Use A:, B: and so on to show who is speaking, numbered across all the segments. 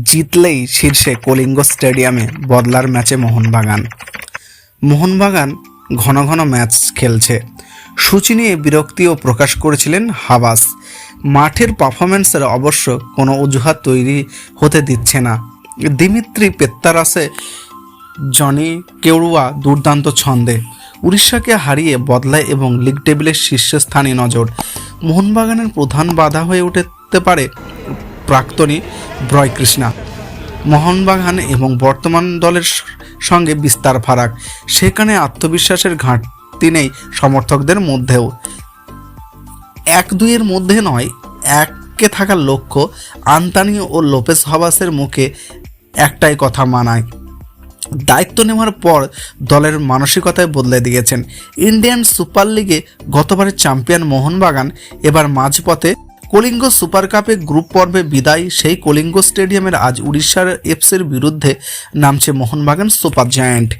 A: জিতলেই শীর্ষে কলিঙ্গ স্টেডিয়ামে বদলার ম্যাচে মোহনবাগান। মোহনবাগান ঘন ঘন ম্যাচ খেলছে। সূচি নিয়ে বিরক্তিও প্রকাশ করেছিলেন হাবাস। মাঠের পারফরমেন্সের অবশ্য কোনো অজুহাত তৈরি হতে দিচ্ছে না। দিমিত্রি পেত্তারাসে জনি কেউড়ুয়া দুর্দান্ত ছন্দে। উড়িষ্যাকে হারিয়ে বদলায় এবং লিগ টেবিলের শীর্ষস্থানে নজর। মোহনবাগানের প্রধান বাধা হয়ে উঠতে পারে প্রাক্তনী ব্রয় কৃষ্ণা মোহনবাগান এবং বর্তমান দলের সঙ্গে বিস্তার ফারাক। সেখানে আত্মবিশ্বাসের ঘাটতি নেই সমর্থকদের মধ্যেও। এক দুইয়ের মধ্যে নয় এককে থাকার লক্ষ্য আন্তানি ও লোপেস হাবাসের মুখে একটাই কথা মানায়। দায়িত্ব নেওয়ার পর দলের মানসিকতায় বদলে দিয়েছেন। ইন্ডিয়ান সুপার লিগে গতবারের চ্যাম্পিয়ন মোহনবাগান এবার মাঝপথে কলিঙ্গ সুপার কাপে গ্রুপ পর্বে বিদায়। সেই কলিঙ্গ স্টেডিয়ামের আজ উড়িষ্যার এফসির বিরুদ্ধে নামছে মোহনবাগান সুপার জায়ান্ট।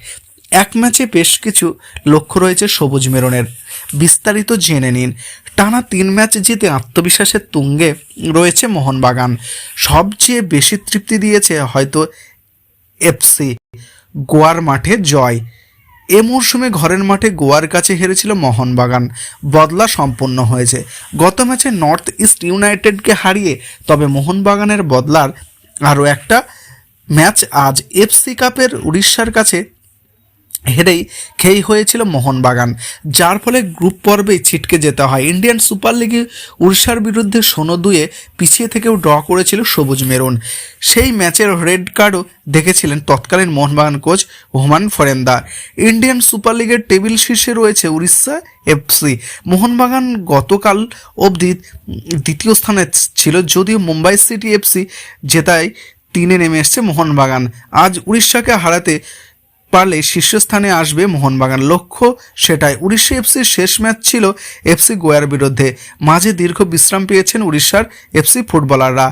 A: এক ম্যাচে বেশ কিছু লক্ষ্য রয়েছে সবুজ মেরনের। বিস্তারিত জেনে নিন। টানা তিন ম্যাচ জিতে আত্মবিশ্বাসের তুঙ্গে রয়েছে মোহনবাগান। সবচেয়ে বেশি তৃপ্তি দিয়েছে হয়তো এফসি। গোয়ার মাঠে জয়। এ মরশুমে ঘরের মাঠে গোয়ার কাছে হেরেছিল মোহনবাগান বদলা সম্পন্ন হয়েছে। গত ম্যাচে নর্থ ইস্ট ইউনাইটেডকে হারিয়ে তবে মোহনবাগানের বদলার আরও একটা ম্যাচ আজ এফসি কাপের উড়িষ্যার কাছে হেরেই খেই হয়েছিল মোহনবাগান, যার ফলে গ্রুপ পর্বেই ছিটকে যেতে হয়। ইন্ডিয়ান সুপার লিগে উড়িষ্যার বিরুদ্ধে শোনো দুয়ে পিছিয়ে থেকেও ড্র করেছিল সবুজ মেরুন। সেই ম্যাচের রেড কার্ডও দেখেছিলেন তৎকালীন Mohun Bagan coach Juan Ferrando. Indian super লিগের টেবিল শীর্ষে রয়েছে উড়িষ্যা এফসি মোহনবাগান গতকাল অবধি দ্বিতীয় স্থানে ছিল, যদিও মুম্বাই সিটি এফসি জেতায় তিনে নেমে এসছে মোহনবাগান। আজ উড়িষ্যাকে হারাতে পারলে শীর্ষস্থানে আসবে মোহনবাগান। লক্ষ্য সেটাই। উড়িষ্যা এফসির শেষ ম্যাচ ছিল এফসি গোয়ার বিরুদ্ধে। মাঝে দীর্ঘ বিশ্রাম পেয়েছেন উড়িষ্যার এফসি ফুটবলাররা।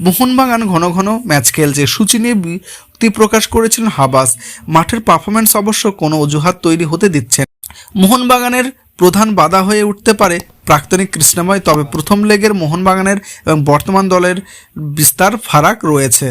A: মোহনবাগান ঘন ঘন ম্যাচ খেলছে। সূচি নিয়ে বিরক্তি প্রকাশ করেছিলেন হাবাস। মাঠের পারফরমেন্স অবশ্য কোনো অজুহাত তৈরি হতে দিচ্ছে না। মোহনবাগানের প্রধান বাধা হয়ে উঠতে পারে প্রাক্তনিক কৃষ্ণময়, তবে প্রথম লেগের মোহনবাগানের এবং বর্তমান দলের বিস্তার ফারাক রয়েছে।